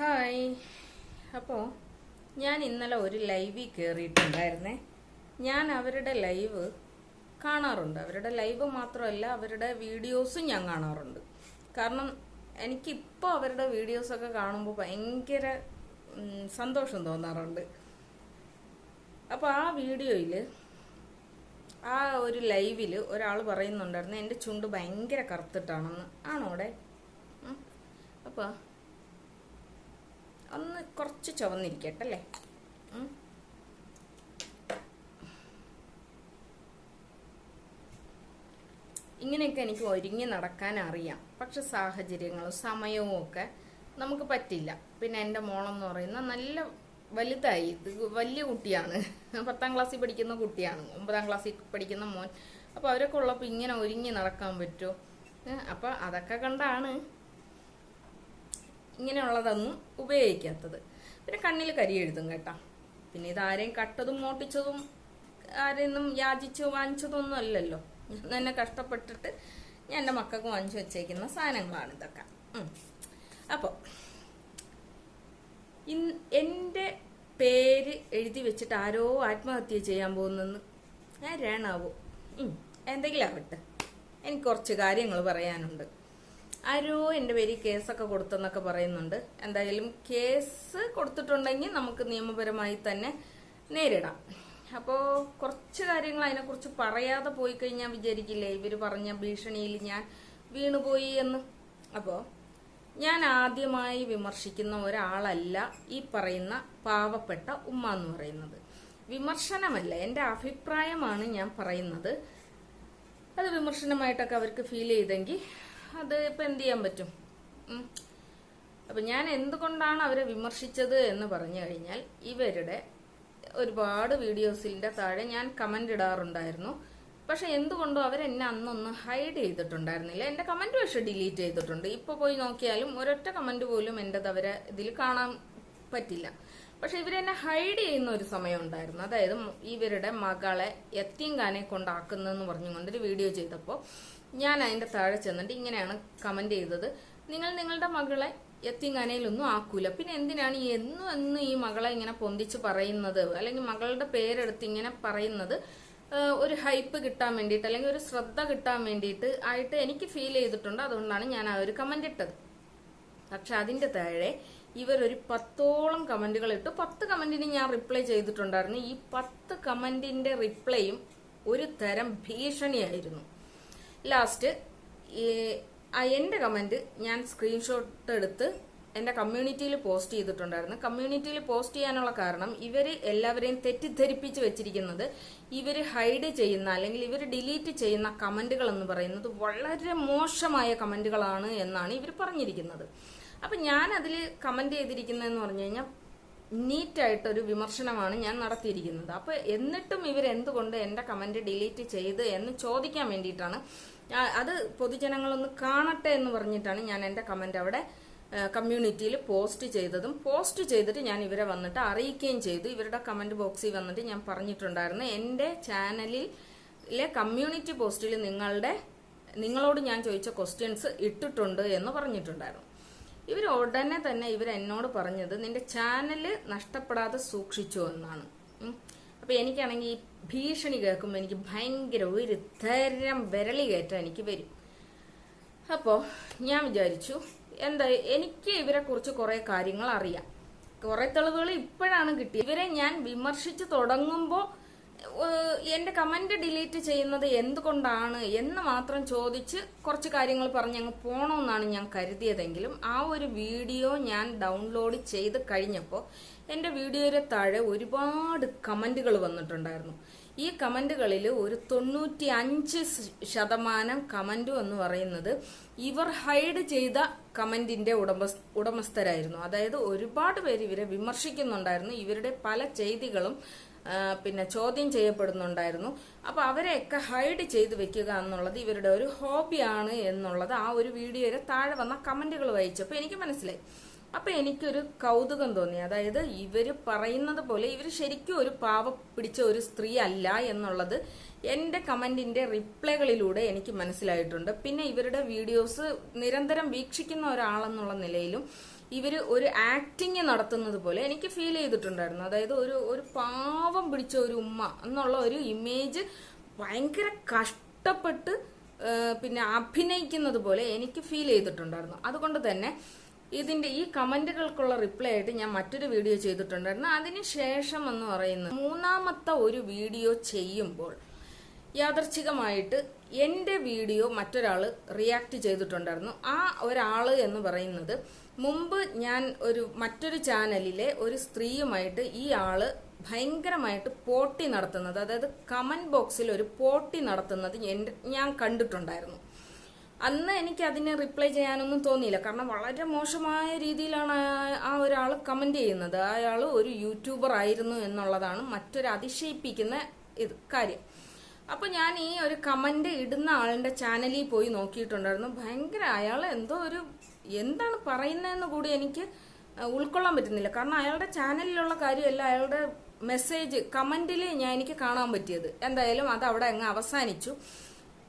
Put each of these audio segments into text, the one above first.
Hi. അപ്പോൾ ഞാൻ ഇന്നലെ ഒരു ലൈവിൽ കയറിയിട്ടുണ്ടായിരുന്നേ ഞാൻ അവരുടെ ലൈവ് കാണാറുണ്ട്. അവരുടെ ലൈവ് മാത്രമല്ല അവരുടെ വീഡിയോസും ഞാൻ കാണാറുണ്ട്. കാരണം എനിക്കിപ്പോൾ അവരുടെ വീഡിയോസൊക്കെ കാണുമ്പോൾ ഭയങ്കര സന്തോഷം തോന്നാറുണ്ട്. അപ്പോൾ ആ വീഡിയോയിൽ ആ ഒരു ലൈവിൽ ഒരാൾ പറയുന്നുണ്ടായിരുന്നു എന്റെ ചുണ്ട് ഭയങ്കര കറുത്തിട്ടാണെന്ന്. ആണോടെ അപ്പോൾ ഒന്ന് കുറച്ച് ചുവന്നിരിക്കട്ടെ അല്ലേ? ഇങ്ങനെയൊക്കെ എനിക്ക് ഒരുങ്ങി നടക്കാൻ അറിയാം. പക്ഷെ സാഹചര്യങ്ങളും സമയവും ഒക്കെ നമുക്ക് പറ്റില്ല. പിന്നെ എന്റെ മോളെന്ന് പറയുന്ന നല്ല വലുതായി. ഇത് വലിയ കുട്ടിയാണ്. പത്താം ക്ലാസ്സിൽ പഠിക്കുന്ന കുട്ടിയാണ്. ഒമ്പതാം ക്ലാസ്സിൽ പഠിക്കുന്ന മോൻ. അപ്പോൾ അവരൊക്കെ ഉള്ളപ്പോൾ ഇങ്ങനെ ഒരുങ്ങി നടക്കാൻ പറ്റുമോ? അപ്പോൾ അതൊക്കെ കണ്ടാണ്. ഇങ്ങനെയുള്ളതൊന്നും ഉപയോഗിക്കാത്തത്. പിന്നെ കണ്ണിൽ കരി എഴുതും കേട്ടോ. പിന്നെ ഇതാരെയും കട്ടതും മോട്ടിച്ചതും ആരെയൊന്നും യാചിച്ചു വാങ്ങിച്ചതൊന്നും അല്ലല്ലോ. ഞാൻ തന്നെ കഷ്ടപ്പെട്ടിട്ട് ഞാൻ എന്റെ മക്കൾക്ക് വാങ്ങിച്ചു വെച്ചേക്കുന്ന സാധനങ്ങളാണ് ഇതൊക്കെ. അപ്പോൾ ഇൻ- എന്റെ പേര് എഴുതി വെച്ചിട്ട് ആരോ ആത്മഹത്യ ചെയ്യാൻ പോകുന്നെന്ന് ഞാൻ രണാവോ. എന്തെങ്കിലും ആവട്ടെ. എനിക്ക് കുറച്ച് കാര്യങ്ങൾ പറയാനുണ്ട്. ആരോ എന്റെ പേര് കേസൊക്കെ കൊടുത്തെന്നൊക്കെ പറയുന്നുണ്ട്. എന്തായാലും കേസ് കൊടുത്തിട്ടുണ്ടെങ്കിൽ നമുക്ക് നിയമപരമായി തന്നെ നേരിടാം. അപ്പോൾ കുറച്ച് കാര്യങ്ങൾ അതിനെക്കുറിച്ച് പറയാതെ പോയി കഴിഞ്ഞാൽ വിചാരിക്കില്ലേ ഇവർ പറഞ്ഞ ഭീഷണിയിൽ ഞാൻ വീണുപോയി എന്ന്? അപ്പോൾ ഞാൻ ആദ്യമായി വിമർശിക്കുന്ന ഒരാളല്ല ഈ പറയുന്ന പാവപ്പെട്ട ഉമ്മ എന്ന് പറയുന്നത്. വിമർശനമല്ല എന്റെ അഭിപ്രായമാണ് ഞാൻ പറയുന്നത്. അത് വിമർശനമായിട്ടൊക്കെ അവർക്ക് ഫീൽ ചെയ്തെങ്കിൽ അത് ഇപ്പം എന്ത് ചെയ്യാൻ പറ്റും. അപ്പം ഞാൻ എന്തുകൊണ്ടാണ് അവരെ വിമർശിച്ചത് എന്ന് പറഞ്ഞു കഴിഞ്ഞാൽ ഇവരുടെ ഒരുപാട് വീഡിയോസിന്റെ താഴെ ഞാൻ കമന്റ് ഇടാറുണ്ടായിരുന്നു. പക്ഷെ എന്തുകൊണ്ടോ അവരെന്നെ അന്നൊന്ന് ഹൈഡ് ചെയ്തിട്ടുണ്ടായിരുന്നില്ല. എന്റെ കമന്റ് പക്ഷെ ഡിലീറ്റ് ചെയ്തിട്ടുണ്ട്. ഇപ്പോൾ പോയി നോക്കിയാലും ഒരൊറ്റ കമന്റ് പോലും എന്റെത് അവരെ ഇതിൽ കാണാൻ പറ്റില്ല. പക്ഷെ ഇവരെന്നെ ഹൈഡ് ചെയ്യുന്ന ഒരു സമയം ഉണ്ടായിരുന്നു. അതായത് ഇവരുടെ മകളെ യത്തീങ്കാനെ കൊണ്ടാക്കുന്നതെന്ന് പറഞ്ഞുകൊണ്ടൊരു വീഡിയോ ചെയ്തപ്പോൾ ഞാൻ അതിന്റെ താഴെ ചെന്നിട്ട് ഇങ്ങനെയാണ് കമന്റ് ചെയ്തത്. നിങ്ങൾ നിങ്ങളുടെ മകളെ എത്തിങ്ങനയിലൊന്നും ആക്കൂല. പിന്നെ എന്തിനാണ് ഈ എന്നും എന്നും ഈ മകളെ ഇങ്ങനെ പൊന്തിച്ച് പറയുന്നത്? അല്ലെങ്കിൽ മകളുടെ പേരെടുത്ത് ഇങ്ങനെ പറയുന്നത്? ഒരു ഹൈപ്പ് കിട്ടാൻ വേണ്ടിയിട്ട് അല്ലെങ്കിൽ ഒരു ശ്രദ്ധ കിട്ടാൻ വേണ്ടിയിട്ട് ആയിട്ട് എനിക്ക് ഫീൽ ചെയ്തിട്ടുണ്ട്. അതുകൊണ്ടാണ് ഞാൻ ആ ഒരു കമന്റ് ഇട്ടത്. പക്ഷെ അതിന്റെ താഴെ ഇവരൊരു പത്തോളം കമന്റുകൾ ഇട്ടു. പത്ത് കമന്റിന് ഞാൻ റിപ്ലൈ ചെയ്തിട്ടുണ്ടായിരുന്നു. ഈ പത്ത് കമന്റിന്റെ റിപ്ലൈയും ഒരു തരം ഭീഷണിയായിരുന്നു. ലാസ്റ്റ് എന്റെ കമന്റ് ഞാൻ സ്ക്രീൻഷോട്ട് എടുത്ത് എന്റെ കമ്മ്യൂണിറ്റിയിൽ പോസ്റ്റ് ചെയ്തിട്ടുണ്ടായിരുന്നു. കമ്മ്യൂണിറ്റിയിൽ പോസ്റ്റ് ചെയ്യാനുള്ള കാരണം ഇവർ എല്ലാവരെയും തെറ്റിദ്ധരിപ്പിച്ച് വെച്ചിരിക്കുന്നത് ഇവർ ഹൈഡ് ചെയ്യുന്ന അല്ലെങ്കിൽ ഇവർ ഡിലീറ്റ് ചെയ്യുന്ന കമന്റുകൾ എന്ന് പറയുന്നത് വളരെ മോശമായ കമന്റുകളാണ് എന്നാണ് ഇവർ പറഞ്ഞിരിക്കുന്നത്. അപ്പൊ ഞാൻ അതിൽ കമന്റ് ചെയ്തിരിക്കുന്നതെന്ന് പറഞ്ഞു കഴിഞ്ഞാൽ നീറ്റായിട്ടൊരു വിമർശനമാണ് ഞാൻ നടത്തിയിരിക്കുന്നത്. അപ്പൊ എന്നിട്ടും ഇവർ എന്തുകൊണ്ട് എന്റെ കമന്റ് ഡിലീറ്റ് ചെയ്ത് എന്ന് ചോദിക്കാൻ വേണ്ടിയിട്ടാണ്. അത് പൊതുജനങ്ങളൊന്ന് കാണട്ടെ എന്ന് പറഞ്ഞിട്ടാണ് ഞാൻ എന്റെ കമന്റ് അവിടെ കമ്മ്യൂണിറ്റിയിൽ പോസ്റ്റ് ചെയ്തതും. പോസ്റ്റ് ചെയ്തിട്ട് ഞാൻ ഇവരെ വന്നിട്ട് അറിയിക്കുകയും ചെയ്തു. ഇവരുടെ കമന്റ് ബോക്സിൽ വന്നിട്ട് ഞാൻ പറഞ്ഞിട്ടുണ്ടായിരുന്നു. എന്റെ ചാനലിലെ കമ്മ്യൂണിറ്റി പോസ്റ്റിൽ നിങ്ങളുടെ നിങ്ങളോട് ഞാൻ ചോദിച്ച ക്വസ്റ്റ്യൻസ് ഇട്ടിട്ടുണ്ട് എന്ന് പറഞ്ഞിട്ടുണ്ടായിരുന്നു. ഇവർ ഉടനെ തന്നെ ഇവർ എന്നോട് പറഞ്ഞത് നിന്റെ ചാനൽ നഷ്ടപ്പെടാതെ സൂക്ഷിച്ചു എന്നാണ്. അപ്പോൾ അപ്പൊ എനിക്കാണെങ്കിൽ ഈ ഭീഷണി കേൾക്കുമ്പോൾ എനിക്ക് ഭയങ്കര ഒരു തരം വിരളി കയറ്റാൻ എനിക്ക് വരും. അപ്പോൾ ഞാൻ വിചാരിച്ചു എന്താ എനിക്ക് ഇവരെ കുറിച്ച് കുറെ കാര്യങ്ങൾ അറിയാം. കുറേ തെളിവുകൾ ഇപ്പോഴാണ് കിട്ടിയത്. ഇവരെ ഞാൻ വിമർശിച്ച് തുടങ്ങുമ്പോൾ എന്റെ കമന്റ് ഡിലീറ്റ് ചെയ്യുന്നത് എന്തുകൊണ്ടാണ് എന്ന് മാത്രം ചോദിച്ച് കുറച്ച് കാര്യങ്ങൾ പറഞ്ഞ് അങ്ങ് പോണമെന്നാണ് ഞാൻ കരുതിയതെങ്കിലും ആ ഒരു വീഡിയോ ഞാൻ ഡൗൺലോഡ് ചെയ്ത് കഴിഞ്ഞപ്പോൾ എന്റെ വീഡിയോയുടെ താഴെ ഒരുപാട് കമന്റുകൾ വന്നിട്ടുണ്ടായിരുന്നു. ഈ കമന്റുകളിൽ ഒരു തൊണ്ണൂറ്റി അഞ്ച് ശതമാനം കമന്റും എന്ന് പറയുന്നത് ഇവർ ഹൈഡ് ചെയ്ത കമന്റിന്റെ ഉടമ ഉടമസ്ഥരായിരുന്നു. അതായത് ഒരുപാട് പേര് ഇവരെ വിമർശിക്കുന്നുണ്ടായിരുന്നു. ഇവരുടെ പല ചെയ്തികളും പിന്നെ ചോദ്യം ചെയ്യപ്പെടുന്നുണ്ടായിരുന്നു. അപ്പൊ അവരെയൊക്കെ ഹൈഡ് ചെയ്ത് വെക്കുക എന്നുള്ളത് ഇവരുടെ ഒരു ഹോബിയാണ് എന്നുള്ളത് ആ ഒരു വീഡിയോയുടെ താഴെ വന്ന കമന്റുകൾ വായിച്ചപ്പോൾ എനിക്ക് മനസ്സിലായി. അപ്പൊ എനിക്കൊരു കൗതുകം തോന്നി. അതായത് ഇവർ പറയുന്നത് പോലെ ഇവർ ശരിക്കും ഒരു പാവ പിടിച്ച ഒരു സ്ത്രീ അല്ല എന്നുള്ളത് എന്റെ കമന്റിന്റെ റിപ്ലൈകളിലൂടെ എനിക്ക് മനസ്സിലായിട്ടുണ്ട്. പിന്നെ ഇവരുടെ വീഡിയോസ് നിരന്തരം വീക്ഷിക്കുന്ന ഒരാളെന്നുള്ള നിലയിലും ഇവർ ഒരു ആക്ടിങ് നടത്തുന്നത് പോലെ എനിക്ക് ഫീൽ ചെയ്തിട്ടുണ്ടായിരുന്നു. അതായത് ഒരു ഒരു പാവം പിടിച്ച ഒരു ഉമ്മ എന്നുള്ള ഒരു ഇമേജ് ഭയങ്കര കഷ്ടപ്പെട്ട് പിന്നെ അഭിനയിക്കുന്നത് പോലെ എനിക്ക് ഫീൽ ചെയ്തിട്ടുണ്ടായിരുന്നു. അതുകൊണ്ട് തന്നെ ഇതിന്റെ ഈ കമന്റുകൾക്കുള്ള റിപ്ലൈ ആയിട്ട് ഞാൻ മറ്റൊരു വീഡിയോ ചെയ്തിട്ടുണ്ടായിരുന്നു. അതിന് ശേഷം എന്ന് പറയുന്നത് മൂന്നാമത്തെ ഒരു വീഡിയോ ചെയ്യുമ്പോൾ യാദർച്ഛികമായിട്ട് എന്റെ വീഡിയോ മറ്റൊരാൾ റിയാക്ട് ചെയ്തിട്ടുണ്ടായിരുന്നു. ആ ഒരാൾ എന്ന് പറയുന്നത് മുമ്പ് ഞാൻ ഒരു മറ്റൊരു ചാനലിലെ ഒരു സ്ത്രീയുമായിട്ട് ഈ ആൾ ഭയങ്കരമായിട്ട് പോട്ടി നടത്തുന്നത് അതായത് കമന്റ് ബോക്സിൽ ഒരു പോട്ടി നടത്തുന്നത് ഞാൻ കണ്ടിട്ടുണ്ടായിരുന്നു. അന്ന് എനിക്ക് അതിന് റിപ്ലൈ ചെയ്യാനൊന്നും തോന്നിയില്ല. കാരണം വളരെ മോശമായ രീതിയിലാണ് ആ- ആ ഒരാൾ കമന്റ് ചെയ്യുന്നത്. അയാൾ ഒരു യൂട്യൂബർ ആയിരുന്നു എന്നുള്ളതാണ് മറ്റൊരു അതിശയിപ്പിക്കുന്ന ഇത് കാര്യം. അപ്പൊ ഞാൻ ഈ ഒരു കമന്റ് ഇടുന്ന ആളിന്റെ ചാനലിൽ പോയി നോക്കിയിട്ടുണ്ടായിരുന്നു. ഭയങ്കര അയാൾ എന്തോ ഒരു എന്താണ് പറയുന്നതെന്ന് കൂടി എനിക്ക് ഉൾക്കൊള്ളാൻ പറ്റുന്നില്ല. കാരണം അയാളുടെ ചാനലിലുള്ള കാര്യമല്ല അയാളുടെ മെസ്സേജ് കമന്റിൽ ഞാൻ എനിക്ക് കാണാൻ പറ്റിയത്. എന്തായാലും അത് അവിടെ അങ്ങ് അവസാനിച്ചു.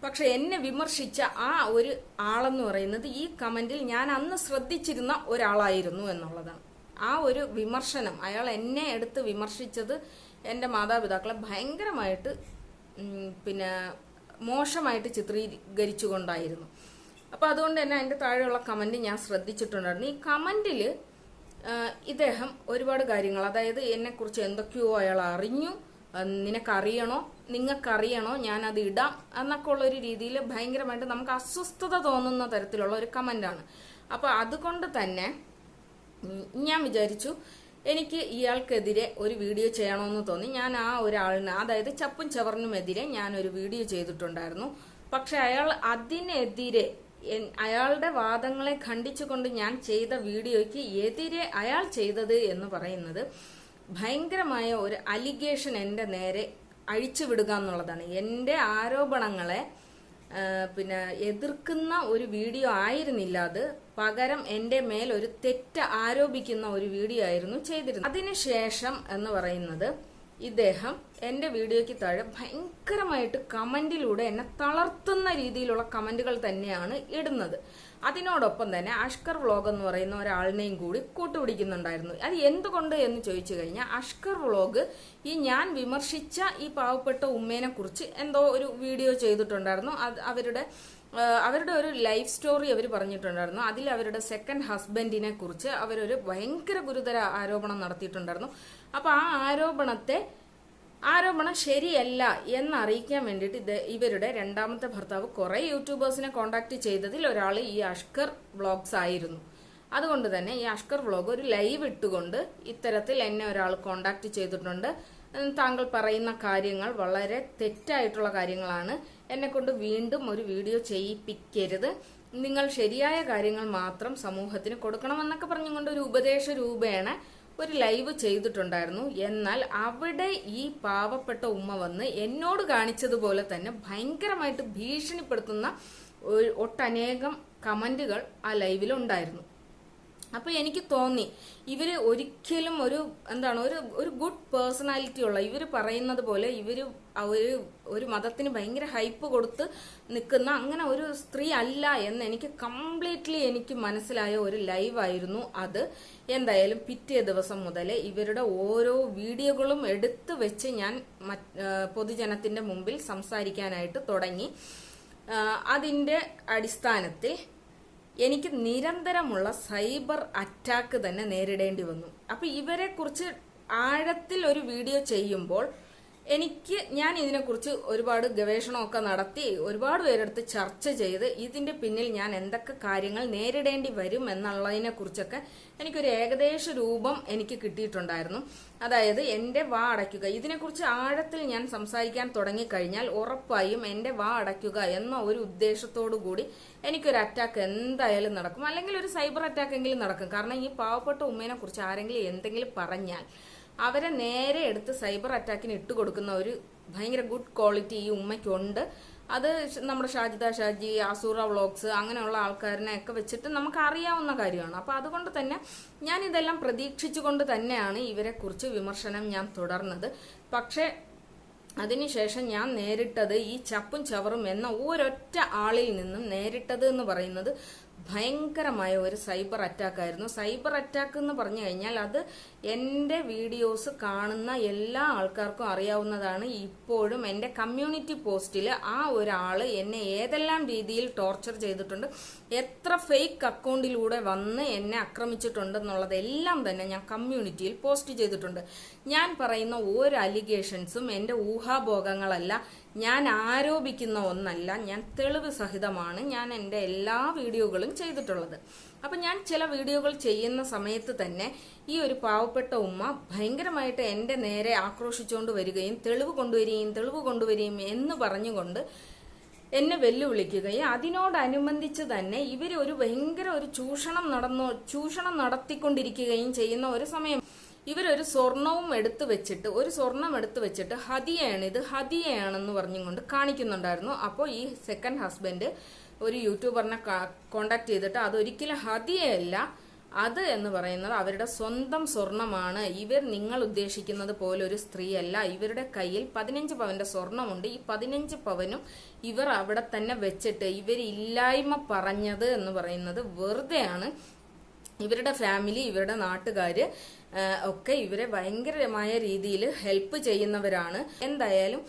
പക്ഷെ എന്നെ വിമർശിച്ച ആ ഒരു ആളെന്ന് പറയുന്നത് ഈ കമന്റിൽ ഞാൻ അന്ന് ശ്രദ്ധിച്ചിരുന്ന ഒരാളായിരുന്നു എന്നുള്ളതാണ്. ആ ഒരു വിമർശനം അയാൾ എന്നെ എടുത്ത് വിമർശിച്ചത് എന്റെ മാതാപിതാക്കളെ ഭയങ്കരമായിട്ട് പിന്നെ മോശമായിട്ട് ചിത്രീകരിച്ചുകൊണ്ടായിരുന്നു. അപ്പോൾ അതുകൊണ്ട് തന്നെ അതിന്റെ താഴെയുള്ള കമന്റ് ഞാൻ ശ്രദ്ധിച്ചിട്ടുണ്ടായിരുന്നു. ഈ കമന്റിൽ ഇദ്ദേഹം ഒരുപാട് കാര്യങ്ങൾ അതായത് എന്നെക്കുറിച്ച് എന്തൊക്കെയോ അയാൾ അറിഞ്ഞു. നിനക്കറിയണോ? നിങ്ങൾക്കറിയണോ? ഞാനത് ഇടാം എന്നൊക്കെ ഉള്ള ഒരു രീതിയിൽ ഭയങ്കരമായിട്ട് നമുക്ക് അസ്വസ്ഥത തോന്നുന്ന തരത്തിലുള്ള ഒരു കമന്റാണ് അപ്പോൾ അതുകൊണ്ട് തന്നെ ഞാൻ വിചാരിച്ചു എനിക്ക് ഇയാൾക്കെതിരെ ഒരു വീഡിയോ ചെയ്യണമെന്ന് തോന്നി. ഞാൻ ആ ഒരാളിന് അതായത് ചപ്പും ചവറിനുമെതിരെ ഞാൻ ഒരു വീഡിയോ ചെയ്തിട്ടുണ്ടായിരുന്നു. പക്ഷെ അയാൾ അതിനെതിരെ അയാളുടെ വാദങ്ങളെ ഖണ്ഡിച്ചുകൊണ്ട് ഞാൻ ചെയ്ത വീഡിയോയ്ക്ക് എതിരെ അയാൾ ചെയ്തത് എന്ന് പറയുന്നത് ഭയങ്കരമായ ഒരു അലിഗേഷൻ എന്റെ നേരെ അഴിച്ചുവിടുക എന്നുള്ളതാണ്. എന്റെ ആരോപണങ്ങളെ പിന്നെ എതിർക്കുന്ന ഒരു വീഡിയോ ആയിരുന്നില്ല അത്. പകരം എന്റെ മേൽ ഒരു തെറ്റ് ആരോപിക്കുന്ന ഒരു വീഡിയോ ആയിരുന്നു ചെയ്തിരുന്നത്. അതിനുശേഷം എന്ന് പറയുന്നത് ഇദ്ദേഹം എന്റെ വീഡിയോയ്ക്ക് താഴെ ഭയങ്കരമായിട്ട് കമന്റിലൂടെ എന്നെ തളർത്തുന്ന രീതിയിലുള്ള കമന്റുകൾ തന്നെയാണ് ഇടുന്നത്. അതിനോടൊപ്പം തന്നെ അഷ്കർ വ്ളോഗ് എന്ന് പറയുന്ന ഒരാളിനെയും കൂടി കൂട്ടുപിടിക്കുന്നുണ്ടായിരുന്നു. അത് എന്തുകൊണ്ട് എന്ന് ചോദിച്ചു കഴിഞ്ഞാൽ അഷ്കർ വ്ളോഗ് ഈ ഞാൻ വിമർശിച്ച ഈ പാവപ്പെട്ട ഉമ്മേനെ കുറിച്ച് എന്തോ ഒരു വീഡിയോ ചെയ്തിട്ടുണ്ടായിരുന്നു. അത് അവരുടെ അവരുടെ ഒരു ലൈഫ് സ്റ്റോറി അവർ പറഞ്ഞിട്ടുണ്ടായിരുന്നു. അതിൽ അവരുടെ സെക്കൻഡ് ഹസ്ബൻഡിനെ കുറിച്ച് അവരൊരു ഭയങ്കര ഗുരുതര ആരോപണം നടത്തിയിട്ടുണ്ടായിരുന്നു. അപ്പോൾ ആ ആരോപണത്തെ ആരോപണം ശരിയല്ല എന്നറിയിക്കാൻ വേണ്ടിയിട്ട് ഇത് ഇവരുടെ രണ്ടാമത്തെ ഭർത്താവ് കുറെ യൂട്യൂബേഴ്സിനെ കോണ്ടാക്ട് ചെയ്തതിൽ ഒരാൾ ഈ അഷ്കർ വ്ളോഗ്സ് ആയിരുന്നു. അതുകൊണ്ട് തന്നെ ഈ അഷ്കർ വ്ളോഗ് ഒരു ലൈവ് ഇട്ടുകൊണ്ട് ഇത്തരത്തിൽ എന്നെ ഒരാൾ കോണ്ടാക്ട് ചെയ്തിട്ടുണ്ട്. താങ്കൾ പറയുന്ന കാര്യങ്ങൾ വളരെ തെറ്റായിട്ടുള്ള കാര്യങ്ങളാണ്. എന്നെ കൊണ്ട് വീണ്ടും ഒരു വീഡിയോ ചെയ്യിപ്പിക്കരുത്. നിങ്ങൾ ശരിയായ കാര്യങ്ങൾ മാത്രം സമൂഹത്തിന് കൊടുക്കണമെന്നൊക്കെ പറഞ്ഞുകൊണ്ട് ഒരു ഉപദേശ രൂപേണ ഒരു ലൈവ് ചെയ്തിട്ടുണ്ടായിരുന്നു. എന്നാൽ അവിടെ ഈ പാവപ്പെട്ട ഉമ്മ വന്ന് എന്നോട് കാണിച്ചതുപോലെ തന്നെ ഭയങ്കരമായിട്ട് ഭീഷണിപ്പെടുത്തുന്ന ഒട്ടനേകം കമന്റുകൾ ആ ലൈവിൽ ഉണ്ടായിരുന്നു അപ്പൊ എനിക്ക് തോന്നി ഇവർ ഒരിക്കലും ഒരു എന്താണ് ഒരു ഒരു ഗുഡ് പേഴ്സണാലിറ്റി ഉള്ള ഇവർ പറയുന്നത് പോലെ ഇവർ ഒരു ഒരു മതത്തിന് ഭയങ്കര ഹൈപ്പ് കൊടുത്ത് നിൽക്കുന്ന അങ്ങനെ ഒരു സ്ത്രീ അല്ല എന്ന് എനിക്ക് കംപ്ലീറ്റ്ലി എനിക്ക് മനസ്സിലായ ഒരു ലൈവായിരുന്നു അത്. എന്തായാലും പിറ്റേ ദിവസം മുതൽ ഇവരുടെ ഓരോ വീഡിയോകളും എടുത്തു വെച്ച് ഞാൻ പൊതുജനത്തിന്റെ മുമ്പിൽ സംസാരിക്കാനായിട്ട് തുടങ്ങി. അതിന്റെ അടിസ്ഥാനത്തിൽ എനിക്ക് നിരന്തരമുള്ള സൈബർ അറ്റാക്ക് തന്നെ നേരിടേണ്ടി വന്നു. അപ്പൊ ഇവരെ കുറിച്ച് ആഴത്തിൽ ഒരു വീഡിയോ ചെയ്യുമ്പോൾ എനിക്ക് ഞാൻ ഇതിനെക്കുറിച്ച് ഒരുപാട് ഗവേഷണമൊക്കെ നടത്തി ഒരുപാട് പേരെടുത്ത് ചർച്ച ചെയ്ത് ഇതിന്റെ പിന്നിൽ ഞാൻ എന്തൊക്കെ കാര്യങ്ങൾ നേരിടേണ്ടി വരും എന്നുള്ളതിനെ കുറിച്ചൊക്കെ എനിക്കൊരു ഏകദേശ രൂപം എനിക്ക് കിട്ടിയിട്ടുണ്ടായിരുന്നു. അതായത് എന്റെ വാ അടയ്ക്കുക. ഇതിനെക്കുറിച്ച് ആഴത്തിൽ ഞാൻ സംസാരിക്കാൻ തുടങ്ങിക്കഴിഞ്ഞാൽ ഉറപ്പായും എന്റെ വാ അടയ്ക്കുക എന്ന ഒരു ഉദ്ദേശത്തോടു കൂടി എനിക്കൊരു അറ്റാക്ക് എന്തായാലും നടക്കും. അല്ലെങ്കിൽ ഒരു സൈബർ അറ്റാക്ക് എങ്കിലും നടക്കും. കാരണം ഈ പാവപ്പെട്ട ഉമ്മേനെ കുറിച്ച് ആരെങ്കിലും എന്തെങ്കിലും പറഞ്ഞാൽ അവരെ നേരെ എടുത്ത് സൈബർ അറ്റാക്കിന് ഇട്ട് കൊടുക്കുന്ന ഒരു ഭയങ്കര ഗുഡ് ക്വാളിറ്റി ഈ ഉമ്മയ്ക്കുണ്ട്. അത് നമ്മുടെ ഷാജിദ ഷാജി ആസൂറ വ്ളോഗ്സ് അങ്ങനെയുള്ള ആൾക്കാരിനെ ഒക്കെ വെച്ചിട്ട് നമുക്ക് അറിയാവുന്ന കാര്യമാണ്. അപ്പൊ അതുകൊണ്ട് തന്നെ ഞാൻ ഇതെല്ലാം പ്രതീക്ഷിച്ചുകൊണ്ട് തന്നെയാണ് ഇവരെക്കുറിച്ച് വിമർശനം ഞാൻ തുടർന്നത്. പക്ഷേ അതിനുശേഷം ഞാൻ നേരിട്ടത് ഈ ചപ്പും ചവറും എന്ന ഒരൊറ്റ ആളിൽ നിന്നും നേരിട്ടത് എന്ന് പറയുന്നത് ഭയങ്കരമായ ഒരു സൈബർ അറ്റാക്ക് ആയിരുന്നു. സൈബർ അറ്റാക്ക് എന്ന് പറഞ്ഞു കഴിഞ്ഞാൽ അത് എന്റെ വീഡിയോസ് കാണുന്ന എല്ലാ ആൾക്കാർക്കും അറിയാവുന്നതാണ്. ഇപ്പോഴും എന്റെ കമ്മ്യൂണിറ്റി പോസ്റ്റിൽ ആ ഒരാൾ എന്നെ ഏതെല്ലാം രീതിയിൽ ടോർച്ചർ ചെയ്തിട്ടുണ്ട് എത്ര ഫേക്ക് അക്കൗണ്ടിലൂടെ വന്ന് എന്നെ ആക്രമിച്ചിട്ടുണ്ടെന്നുള്ളതെല്ലാം തന്നെ ഞാൻ കമ്മ്യൂണിറ്റിയിൽ പോസ്റ്റ് ചെയ്തിട്ടുണ്ട്. ഞാൻ പറയുന്ന ഓരോ അലിഗേഷൻസും എന്റെ ഊഹാഭോഗങ്ങളല്ല ഞാൻ ആരോപിക്കുന്ന ഒന്നല്ല ഞാൻ തെളിവ് സഹിതമാണ് ഞാൻ എന്റെ എല്ലാ വീഡിയോകളും ചെയ്തിട്ടുള്ളത്. അപ്പം ഞാൻ ചില വീഡിയോകൾ ചെയ്യുന്ന സമയത്ത് തന്നെ ഈ ഒരു പാവപ്പെട്ട ഉമ്മ ഭയങ്കരമായിട്ട് എന്റെ നേരെ ആക്രോശിച്ചുകൊണ്ട് വരികയും തെളിവ് കൊണ്ടുവരികയും തെളിവ് കൊണ്ടുവരികയും എന്ന് പറഞ്ഞുകൊണ്ട് എന്നെ വെല്ലുവിളിക്കുകയും അതിനോടനുബന്ധിച്ച് തന്നെ ഇവർ ഒരു ഭയങ്കര ഒരു ചൂഷണം നടന്നു ചൂഷണം നടത്തിക്കൊണ്ടിരിക്കുകയും ചെയ്യുന്ന ഒരു സമയം ഇവരൊരു സ്വർണവും എടുത്തു വെച്ചിട്ട് ഒരു സ്വർണം എടുത്തു വെച്ചിട്ട് ഹതിയാണ് ഇത്. ഹദിയയാണെന്ന് പറഞ്ഞുകൊണ്ട് കാണിക്കുന്നുണ്ടായിരുന്നു. അപ്പോൾ ഈ സെക്കൻഡ് ഹസ്ബൻഡ് ഒരു യൂട്യൂബറിനെ കോണ്ടാക്ട് ചെയ്തിട്ട് അതൊരിക്കലും ഹതിയല്ല അത് എന്ന് പറയുന്നത് അവരുടെ സ്വന്തം സ്വർണമാണ്. ഇവർ നിങ്ങൾ ഉദ്ദേശിക്കുന്നത് പോലെ ഒരു സ്ത്രീയല്ല. ഇവരുടെ കയ്യിൽ പതിനഞ്ച് പവന്റെ സ്വർണമുണ്ട്. ഈ പതിനഞ്ച് പവനും ഇവർ അവിടെ തന്നെ വെച്ചിട്ട് ഇവർ ഇല്ലായ്മ പറഞ്ഞത് എന്ന് പറയുന്നത് വെറുതെയാണ്. ഇവരുടെ ഫാമിലി ഇവരുടെ നാട്ടുകാര് ഒക്കെ ഇവരെ ഭയങ്കരമായ രീതിയിൽ ഹെൽപ്പ് ചെയ്യുന്നവരാണ്. എന്തായാലും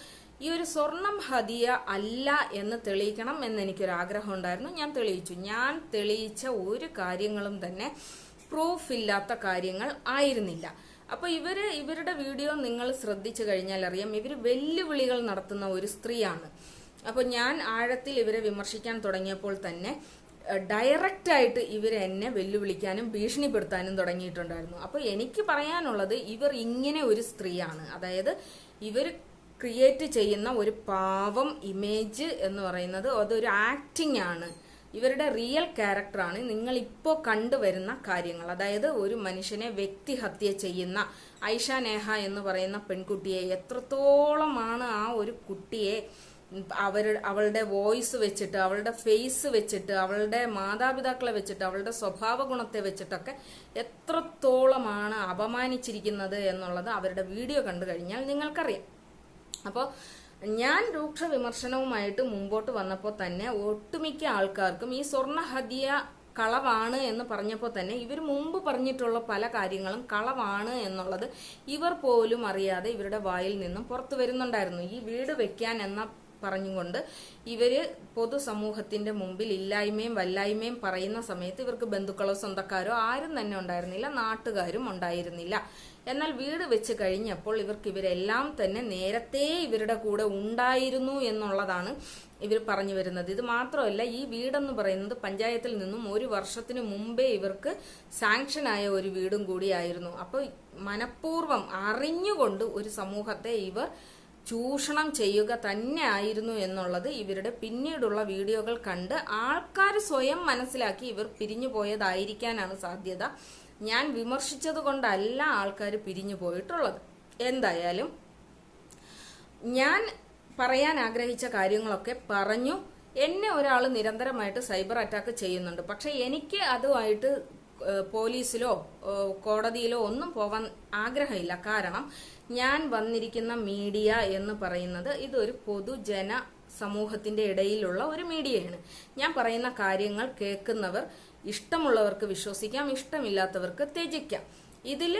ഈ ഒരു സ്വർണം ഹദിയ അല്ല എന്ന് തെളിയിക്കണം എന്ന് എനിക്കൊരു ആഗ്രഹം ഉണ്ടായിരുന്നു. ഞാൻ തെളിയിച്ചു. ഞാൻ തെളിയിച്ച ഒരു കാര്യങ്ങളും തന്നെ പ്രൂഫ് ഇല്ലാത്ത കാര്യങ്ങൾ ആയിരുന്നില്ല. അപ്പൊ ഇവർ ഇവരുടെ വീഡിയോ നിങ്ങൾ ശ്രദ്ധിച്ചു കഴിഞ്ഞാൽ അറിയാം ഇവർ വെല്ലുവിളികൾ നടത്തുന്ന ഒരു സ്ത്രീയാണ്. അപ്പൊ ഞാൻ ആഴത്തിൽ ഇവരെ വിമർശിക്കാൻ തുടങ്ങിയപ്പോൾ തന്നെ ഡയറക്റ്റ് ആയിട്ട് ഇവർ എന്നെ വെല്ലുവിളിക്കാനും ഭീഷണിപ്പെടുത്താനും തുടങ്ങിയിട്ടുണ്ടായിരുന്നു. അപ്പോൾ എനിക്ക് പറയാനുള്ളത് ഇവർ ഇങ്ങനെ ഒരു സ്ത്രീയാണ്. അതായത് ഇവർ ക്രിയേറ്റ് ചെയ്യുന്ന ഒരു പാവം ഇമേജ് എന്ന് പറയുന്നത് അതൊരു ആക്ടിംഗ് ആണ്. ഇവരുടെ റിയൽ ക്യാരക്ടറാണ് നിങ്ങൾ ഇപ്പോൾ കണ്ടുവരുന്ന കാര്യങ്ങൾ. അതായത് ഒരു മനുഷ്യനെ വ്യക്തിഹത്യ ചെയ്യുന്ന ഐഷ നേഹ എന്ന് പറയുന്ന പെൺകുട്ടിയെ എത്രത്തോളമാണ് ആ ഒരു കുട്ടിയെ അവർ അവളുടെ വോയിസ് വെച്ചിട്ട് അവളുടെ ഫേസ് വെച്ചിട്ട് അവളുടെ മാതാപിതാക്കളെ വെച്ചിട്ട് അവളുടെ സ്വഭാവ ഗുണത്തെ വെച്ചിട്ടൊക്കെ എത്രത്തോളമാണ് അപമാനിച്ചിരിക്കുന്നത് എന്നുള്ളത് അവരുടെ വീഡിയോ കണ്ടു കഴിഞ്ഞാൽ നിങ്ങൾക്കറിയാം. അപ്പോൾ ഞാൻ രൂക്ഷ വിമർശനവുമായിട്ട് മുമ്പോട്ട് വന്നപ്പോൾ തന്നെ ഒട്ടുമിക്ക ആൾക്കാർക്കും ഈ സ്വർണ ഹദിയ കളവാണ് എന്ന് പറഞ്ഞപ്പോൾ തന്നെ ഇവർ മുമ്പ് പറഞ്ഞിട്ടുള്ള പല കാര്യങ്ങളും കളവാണ് എന്നുള്ളത് ഇവർ പോലും അറിയാതെ ഇവരുടെ വായിൽ നിന്നും പുറത്തു വരുന്നുണ്ടായിരുന്നു. ഈ വീട് വെക്കാൻ എന്ന പറഞ്ഞുകൊണ്ട് ഇവർ പൊതുസമൂഹത്തിന്റെ മുമ്പിൽ ഇല്ലായ്മയും വല്ലായ്മയും പറയുന്ന സമയത്ത് ഇവർക്ക് ബന്ധുക്കളോ സ്വന്തക്കാരോ ആരും തന്നെ ഉണ്ടായിരുന്നില്ല നാട്ടുകാരും ഉണ്ടായിരുന്നില്ല. എന്നാൽ വീട് വെച്ച് കഴിഞ്ഞപ്പോൾ ഇവർക്ക് ഇവരെല്ലാം തന്നെ നേരത്തെ ഇവരുടെ കൂടെ ഉണ്ടായിരുന്നു എന്നുള്ളതാണ് ഇവർ പറഞ്ഞു വരുന്നത്. ഇത് മാത്രമല്ല ഈ വീടെന്ന് പറയുന്നത് പഞ്ചായത്തിൽ നിന്നും ഒരു വർഷത്തിന് മുമ്പേ ഇവർക്ക് സാങ്ഷനായ ഒരു വീടും കൂടിയായിരുന്നു അപ്പോൾ മനഃപൂർവം അറിഞ്ഞുകൊണ്ട് ഒരു സമൂഹത്തെ ഇവർ ചൂഷണം ചെയ്യുക തന്നെ ആയിരുന്നു എന്നുള്ളത് ഇവരുടെ പിന്നീടുള്ള വീഡിയോകൾ കണ്ട് ആൾക്കാർ സ്വയം മനസ്സിലാക്കി ഇവർ പിരിഞ്ഞു പോയതായിരിക്കാനാണ് സാധ്യത. ഞാൻ വിമർശിച്ചത് കൊണ്ടല്ല ആൾക്കാർ പിരിഞ്ഞു പോയിട്ടുള്ളത്. എന്തായാലും ഞാൻ പറയാൻ ആഗ്രഹിച്ച കാര്യങ്ങളൊക്കെ പറഞ്ഞു. എന്നെ ഒരാൾ നിരന്തരമായിട്ട് സൈബർ അറ്റാക്ക് ചെയ്യുന്നുണ്ട്. പക്ഷെ എനിക്ക് അതുമായിട്ട് പോലീസിലോ കോടതിയിലോ ഒന്നും പോവാൻ ആഗ്രഹമില്ല. കാരണം ഞാൻ വന്നിരിക്കുന്ന മീഡിയ എന്ന് പറയുന്നത് ഇതൊരു പൊതുജന സമൂഹത്തിന്റെ ഇടയിലുള്ള ഒരു മീഡിയയാണ് ഞാൻ പറയുന്ന കാര്യങ്ങൾ കേൾക്കുന്നവർ ഇഷ്ടമുള്ളവർക്ക് വിശ്വസിക്കാം ഇഷ്ടമില്ലാത്തവർക്ക് ത്യജിക്കാം. ഇതിൽ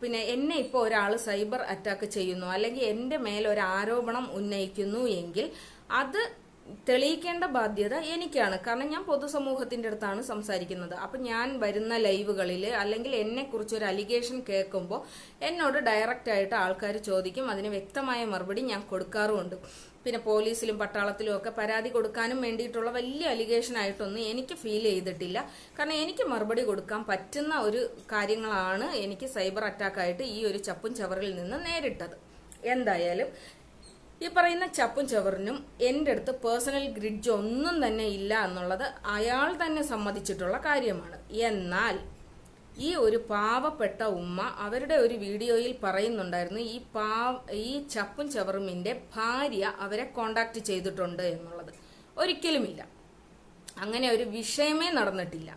പിന്നെ എന്നെ ഇപ്പോൾ ഒരാൾ സൈബർ അറ്റാക്ക് ചെയ്യുന്നു അല്ലെങ്കിൽ എന്റെ മേൽ ഒരു ആരോപണം ഉന്നയിക്കുന്നു എങ്കിൽ അത് തെളിയിക്കേണ്ട ബാധ്യത എനിക്കാണ്. കാരണം ഞാൻ പൊതുസമൂഹത്തിന്റെ അടുത്താണ് സംസാരിക്കുന്നത്. അപ്പൊ ഞാൻ വരുന്ന ലൈവുകളിൽ അല്ലെങ്കിൽ എന്നെ കുറിച്ച് ഒരു അലിഗേഷൻ കേൾക്കുമ്പോൾ എന്നോട് ഡയറക്റ്റ് ആയിട്ട് ആൾക്കാർ ചോദിക്കും. അതിന് വ്യക്തമായ മറുപടി ഞാൻ കൊടുക്കാറുമുണ്ട്. പിന്നെ പോലീസിലും പട്ടാളത്തിലും ഒക്കെ പരാതി കൊടുക്കാനും വേണ്ടിയിട്ടുള്ള വലിയ അലിഗേഷൻ ആയിട്ടൊന്നും എനിക്ക് ഫീൽ ചെയ്തിട്ടില്ല. കാരണം എനിക്ക് മറുപടി കൊടുക്കാൻ പറ്റുന്ന ഒരു കാര്യങ്ങളാണ് എനിക്ക് സൈബർ അറ്റാക്കായിട്ട് ഈ ഒരു ചപ്പും ചവറിൽ നിന്ന് നേരിട്ടത്. എന്തായാലും ഈ പറയുന്ന ചപ്പും ചവറിനും എന്റെ അടുത്ത് പേഴ്സണൽ ഗ്രിഡ്ജ് ഒന്നും തന്നെ ഇല്ല എന്നുള്ളത് അയാൾ തന്നെ സമ്മതിച്ചിട്ടുള്ള കാര്യമാണ്. എന്നാൽ ഈ ഒരു പാവപ്പെട്ട ഉമ്മ അവരുടെ ഒരു വീഡിയോയിൽ പറയുന്നുണ്ടായിരുന്നു ഈ പാവ ഈ ചപ്പും ചവറുമിന്റെ ഭാര്യ അവരെ കോണ്ടാക്ട് ചെയ്തിട്ടുണ്ട് എന്നുള്ളത്. ഒരിക്കലുമില്ല. അങ്ങനെ ഒരു വിഷയമേ നടന്നിട്ടില്ല.